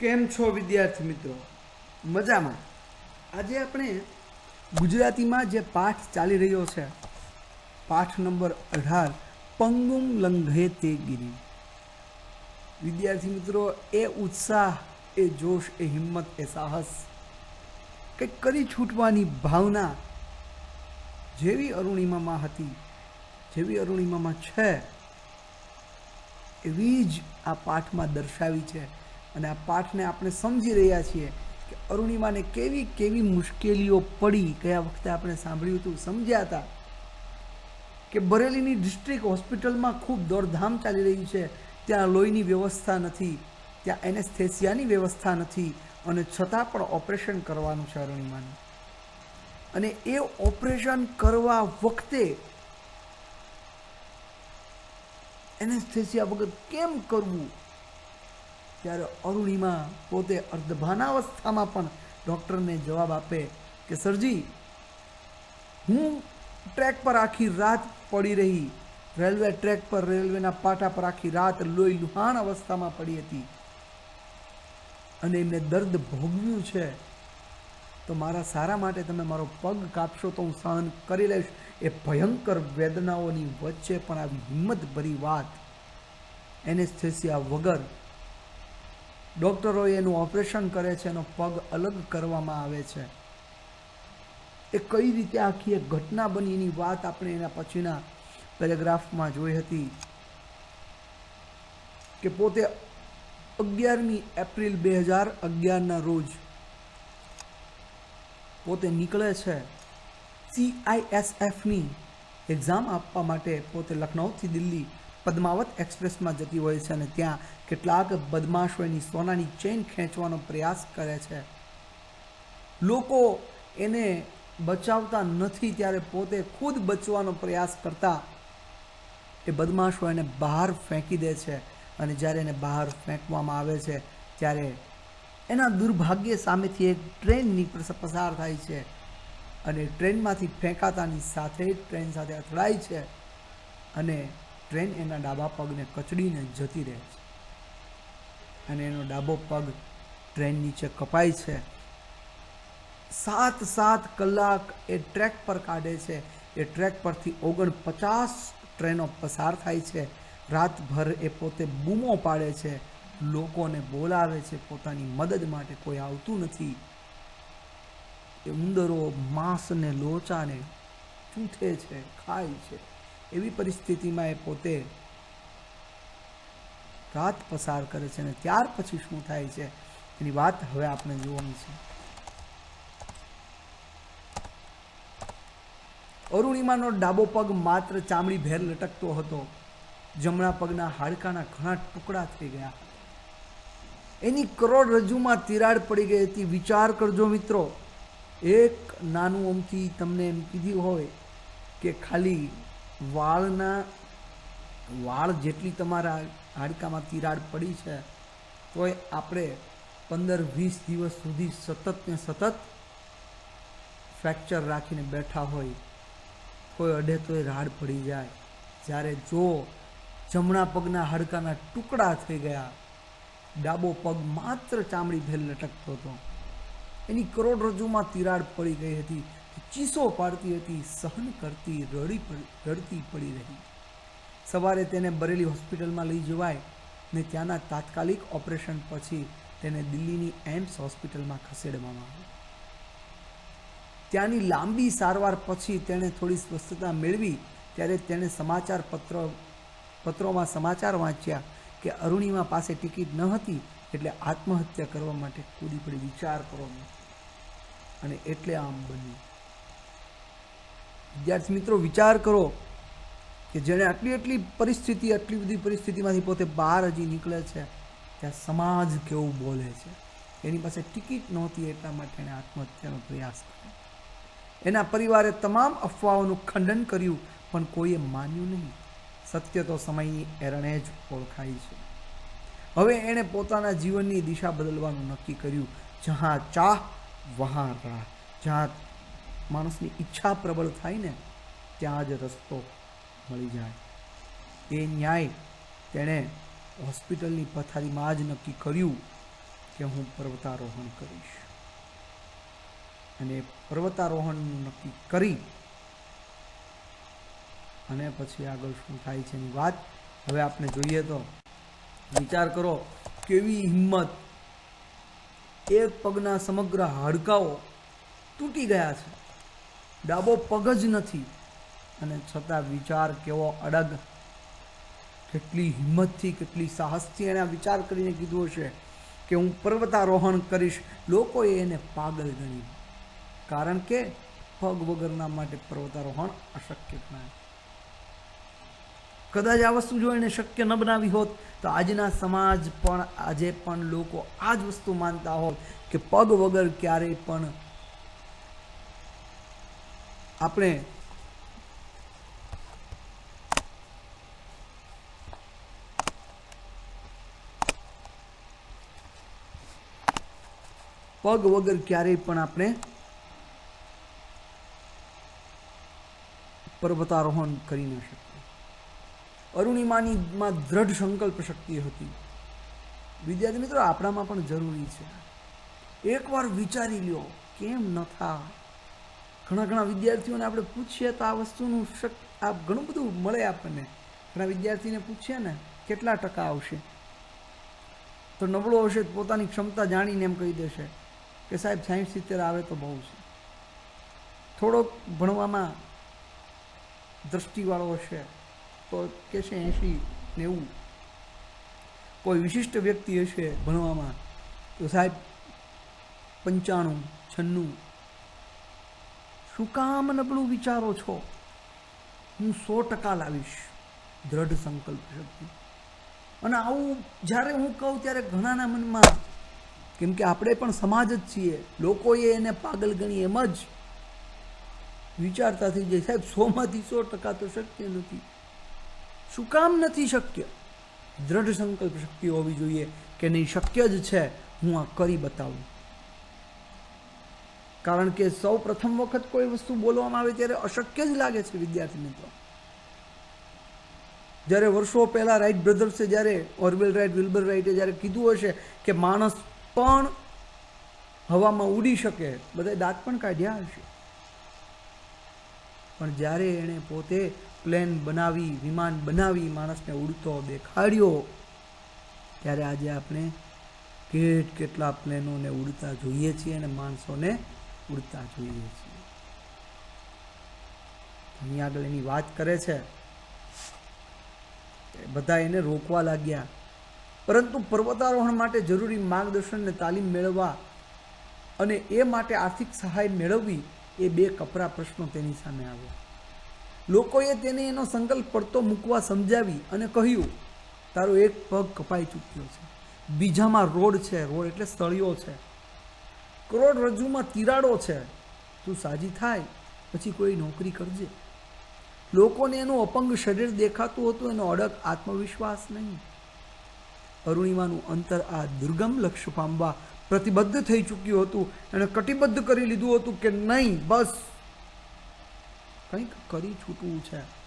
કેમ છો વિદ્યાર્થી મિત્રો? મજામાં. આજે આપણે ગુજરાતીમાં જે પાઠ ચાલી રહ્યો છે, પાઠ નંબર અઢાર, પંગુમ લંઘે તે ગીરી. વિદ્યાર્થી મિત્રો, એ ઉત્સાહ, એ જોશ, એ હિંમત, એ સાહસ, કંઈક કરી છૂટવાની ભાવના જેવી અરુણિમામાં હતી, જેવી અરુણિમામાં છે, એવી જ આ પાઠમાં દર્શાવી છે. અને આ પાઠને આપણે સમજી રહ્યા છીએ કે અરુણિમાને કેવી કેવી મુશ્કેલીઓ પડી ગયા વખતે આપણે સાંભળ્યું હતું. સમજ્યા હતા કે બરેલીની ડિસ્ટ્રિક્ટ હોસ્પિટલમાં ખૂબ દોડધામ ચાલી રહી છે. ત્યાં લોહીની વ્યવસ્થા નથી, ત્યાં એનેસ્થેસિયાની વ્યવસ્થા નથી અને છતાં પણ ઓપરેશન કરવાનું છે અરુણિમાને. અને એ ઓપરેશન કરવા વખતે એનેસ્થેસિયા વગર કેમ કરવું? ત્યારે અરુણિમા પોતે અર્ધભાનાવસ્થામાં પણ ડૉક્ટરને જવાબ આપે કે, સરજી, હું ટ્રેક પર આખી રાત પડી રહી. રેલવે ટ્રેક પર રેલવેના પાટા પર આખી રાત લોહી લુહાણ અવસ્થામાં પડી હતી. અને એમને દર્દ ભોગવ્યું છે. તો મારા સારા માટે તમે મારો પગ કાપશો તો હું સહન કરી લઈશ. એ ભયંકર વેદનાઓની વચ્ચે પણ આવી હિંમતભરી વાત. એનેસ્થેસિયા વગર ડૉક્ટરો એનું ઓપરેશન કરે છે, એનો પગ અલગ કરવામાં આવે છે. એ કઈ રીતે આખી એક ઘટના બની એની વાત આપણે એના પછીના પેરેગ્રાફમાં જોઈ હતી કે પોતે અગિયારમી એપ્રિલ બે હજાર અગિયારના રોજ પોતે નીકળે છે. સીઆઈએસએફની એક્ઝામ આપવા માટે પોતે લખનૌથી દિલ્હી પદ્માવત એક્સપ્રેસમાં જતી હોય છે અને ત્યાં કેટલાક બદમાશોની સોનાની ચેઇન ખેંચવાનો પ્રયાસ કરે છે. લોકો એને બચાવતા નથી ત્યારે પોતે ખુદ બચવાનો પ્રયાસ કરતા. એ બદમાશો એને બહાર ફેંકી દે છે અને જ્યારે એને બહાર ફેંકવામાં આવે છે ત્યારે એના દુર્ભાગ્ય સામેથી એક ટ્રેન નીકળ પસાર થાય છે અને ટ્રેનમાંથી ફેંકાતાની સાથે ટ્રેન સાથે અથડાય છે અને ટ્રેન એના ડાબા પગને કચડીને જતી રહે છે. અને એનો ડાબો પગ ટ્રેન નીચે કપાય છે. સાત સાત કલાક એ ટ્રેક પર કાઢે છે. એ ટ્રેક પરથી ઓગણપચાસ ટ્રેનો પસાર થાય છે. રાતભર એ પોતે બૂમો પાડે છે. લોકોને બોલાવે છે. પોતાની મદદ માટે કોઈ આવતું નથી. એ ઉંદરો માંસને લોચાને ચૂંથે છે, ખાય છે. એવી પરિસ્થિતિમાં એ પોતે રાત પસાર કરે છે અને ત્યાર પછી શું થાય છે, એની વાત હવે આપણે જોવાની છે. અરુણિમાનો ડાબો પગ માત્ર ચામડી ભેર લટકતો હતો. જમણા પગના હાડકાના ઘણા ટુકડા થઈ ગયા. એની કરોડરજ્જુમાં તિરાડ પડી ગઈ હતી. વિચાર કરજો મિત્રો, એક નાનું અમથી તમને એમ કીધી હોય કે ખાલી વાળના, વાળ જેટલી તમારા હાડકામાં તિરાડ પડી છે, તોય આપણે પંદર વીસ દિવસ સુધી સતત ને સતત ફ્રેક્ચર રાખીને બેઠા હોય, કોઈ અડે તોય રાડ પડી જાય. જ્યારે જો જમણા પગના હાડકાના ટુકડા થઈ ગયા, ડાબો પગ માત્ર ચામડી ભેલ લટકતો હતો. એની કરોડરજ્જુમાં તિરાડ પડી ગઈ હતી. ચીસો પાડતી હતી, સહન કરતી, રડી રડતી પડી રહી. સવારે તેને બરેલી હોસ્પિટલમાં લઈ જવાય ને ત્યાંના તાત્કાલિક ઓપરેશન પછી તેને દિલ્હીની એમ્સ હોસ્પિટલમાં ખસેડવામાં આવી ત્યાંની લાંબી સારવાર પછી તેણે થોડી સ્વસ્થતા મેળવી ત્યારે તેણે સમાચાર પત્ર, પત્રોમાં સમાચાર વાંચ્યા કે અરુણિમા પાસે ટિકિટ ન હતી એટલે આત્મહત્યા કરવા માટે કૂદી પડી વિચાર કરો અને એટલે આમ બન્યું. વિદ્યાર્થી મિત્રો, વિચાર કરો કે જેણે આટલી આટલી પરિસ્થિતિ, આટલી બધી પરિસ્થિતિમાંથી પોતે બહાર હજી નીકળે છે, ત્યાં સમાજ કેવું બોલે છે? એની પાસે ટિકિટ નહોતી, એટલા માટે એણે આત્મહત્યાનો પ્રયાસ કર્યો. એના પરિવારે તમામ અફવાઓનું ખંડન કર્યું, પણ કોઈએ માન્યું નહીં. સત્ય તો સમયની એરણે જ ઓળખાય છે. હવે એણે પોતાના જીવનની દિશા બદલવાનું નક્કી કર્યું. જહાં ચાહ, વહાં રાહ. જ્યાં માણસની ઈચ્છા પ્રબળ થાય ને, ત્યાં જ રસ્તો મળી જાય. એ ન્યાય તેણે હોસ્પિટલની પથારીમાં જ નક્કી કર્યું કે હું પર્વતારોહણ કરીશ. અને પર્વતારોહણ નક્કી કરી અને પછી આગળ શું થાય છે એની વાત હવે આપણે જોઈએ તો વિચાર કરો કેવી હિંમત. એક પગના સમગ્ર હાડકાઓ તૂટી ગયા છે. ડાબો પગ જ નથી. અને છતાં વિચાર કેવો અડગ. કેટલી હિંમતથી, કેટલી સાહસથી એણે વિચાર કરીને કીધું હશે કે હું પર્વતારોહણ કરીશ. લોકોએ એને પાગલ ગણ્યું કારણ કે પગ વગરના માટે પર્વતારોહણ અશક્ય ગણાય. કદાચ આ વસ્તુ જો એને શક્ય ન બનાવી હોત, તો આજના સમાજ પણ, આજે પણ લોકો આ જ વસ્તુ માનતા હોત કે પગ વગર ક્યારેય પણ આપણે પગ વગર ક્યારેય પણ આપણે પર્વતારોહણ કરી ન શકીએ. અરુણિમાની માં દ્રઢ સંકલ્પ શક્તિ હતી. વિદ્યાર્થી મિત્રો, આપણામાં પણ જરૂરી છે. એકવાર વિચારી લ્યો, કેમ ન થા ઘણા ઘણા વિદ્યાર્થીઓને આપણે પૂછીએ તો આ વસ્તુનું શક આ ઘણું બધું મળે આપણને. ઘણા વિદ્યાર્થીને પૂછીએ ને, કેટલા ટકા આવશે? તો નબળો હશે પોતાની ક્ષમતા જાણીને એમ કહી દેશે કે સાહેબ સાહીઠ સિત્તેર આવે તો બહુ છે. થોડોક ભણવામાં દ્રષ્ટિવાળો હશે તો કહેશે એંશી નેવું. કોઈ વિશિષ્ટ વ્યક્તિ હશે ભણવામાં તો સાહેબ પંચાણું, છન્નું શું કામ નબળું વિચારો છો. હું સો ટકા લાવીશ દ્રઢ સંકલ્પ શક્તિ. અને આવું જ્યારે હું કહું ત્યારે ઘણાના મનમાં કેમ કે આપણે પણ સમાજ જ છીએ. લોકોએ એને પાગલ ગણી એમ જ વિચારતા થઈ જાય સાહેબ સોમાંથી સો ટકા તો શક્ય નથી. શું કામ નથી શક્ય? દ્રઢ સંકલ્પ શક્તિ હોવી જોઈએ કે નહીં? શક્ય જ છે. હું આ કરી બતાવું. કારણ કે સૌ પ્રથમ વખત કોઈ વસ્તુ બોલવામાં આવે ત્યારે અશક્ય જ લાગે છે વિદ્યાર્થી મિત્રો. જ્યારે વર્ષો પહેલા રાઈટ બ્રધર્સે જ્યારે ઓરવેલ રાઇટ વિલ્બર રાઇટે જ્યારે કીધું હશે કે માણસ પણ હવામાં ઉડી શકે બધા દાંત પણ કાઢ્યા હશે. પણ જ્યારે એણે પોતે પ્લેન બનાવી, વિમાન બનાવી, માણસને ઉડતો દેખાડ્યો, ત્યારે આજે આપણે કેટ કેટલા પ્લેનોને ઉડતા જોઈએ છીએ અને માણસોને ઉડતા જોઈએ છીએ. આગળ એની વાત કરે છે બધા એને રોકવા લાગ્યા. પરંતુ પર્વતારોહણ માટે જરૂરી માર્ગદર્શન અને તાલીમ મેળવવા અને એ માટે આર્થિક સહાય મેળવવી એ બે કપરા પ્રશ્નો તેની સામે આવ્યા. લોકોએ તેને એનો સંકલ્પ પડતો મૂકવા સમજાવી અને કહ્યું, તારો એક પગ કપાઈ ચૂક્યો છે. બીજામાં રોડ છે, રોડ એટલે સળિયો છે. કરોડરજ્જુમાં તિરાડો છે, તું સાજી થાય, પછી કોઈ નોકરી કરજે. લોકોને એનું અપંગ શરીર દેખાતું હતું, એનો અડગ આત્મવિશ્વાસ નહીં. અરુણિમાનું અંતર આ દુર્ગમ લક્ષ્ય પામવા પ્રતિબદ્ધ થઈ ચૂક્યું હતું, એણે કટિબદ્ધ કરી લીધું હતું કે નહીં, બસ. કંઈક કરી છૂટવું છે.